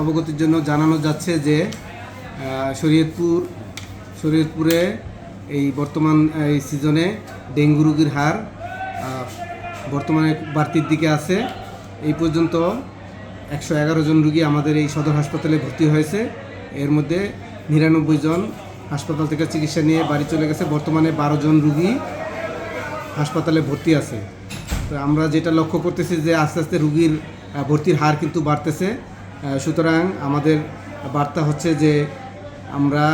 অবগতির জন্য জানানো যাচ্ছে যে শরীয়তপুর, শরীয়তপুরে এই বর্তমান, এই সিজনে ডেঙ্গু রোগীর হার বর্তমানে বাড়তির দিকে আছে। এই পর্যন্ত একশো এগারো জন রুগী আমাদের এই সদর হাসপাতালে ভর্তি হয়েছে। এর মধ্যে নিরানব্বই জন হাসপাতাল থেকে চিকিৎসা নিয়ে বাড়ি চলে গেছে। বর্তমানে বারো জন রুগী হাসপাতালে ভর্তি আছে। তো আমরা যেটা লক্ষ্য করতেছি যে আস্তে আস্তে রুগীর ভর্তির হার কিন্তু বাড়তেছে। সুতরাং আমাদের বার্তা হচ্ছে যে আমরা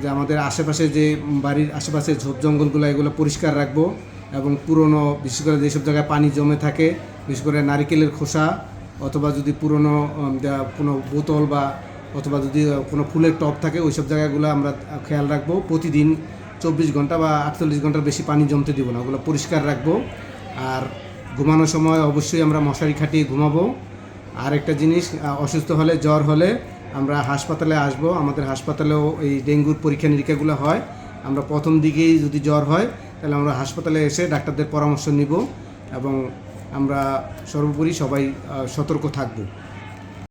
যে আমাদের আশেপাশে যে বাড়ির আশেপাশে ঝোপ জঙ্গলগুলো, এগুলো পরিষ্কার রাখব এবং পুরনো, বিশেষ করে যেসব জায়গায় পানি জমে থাকে, বিশেষ করে নারিকেলের খোসা অথবা যদি পুরনো কোনো বোতল বা অথবা যদি কোনো ফুলের টব থাকে, ওইসব জায়গাগুলো আমরা খেয়াল রাখব। প্রতিদিন চব্বিশ ঘণ্টা বা আটচল্লিশ ঘণ্টার বেশি পানি জমতে দিব না, ওগুলো পরিষ্কার রাখব। আর ঘুমানোর সময় অবশ্যই আমরা মশারি খাটিয়ে ঘুমাবো। আর একটা জিনিস অসুস্থ হলে জ্বর হলে আমরা হাসপাতালে আসব। আমাদের হাসপাতালেও এই ডেঙ্গুর পরীক্ষা নিরীক্ষাগুলো হয়। আমরা প্রথম দিকেই যদি জ্বর হয়, তাহলে আমরা হাসপাতালে এসে ডাক্তারদের পরামর্শ নিব এবং আমরা সর্বোপরি সবাই সতর্ক থাকব।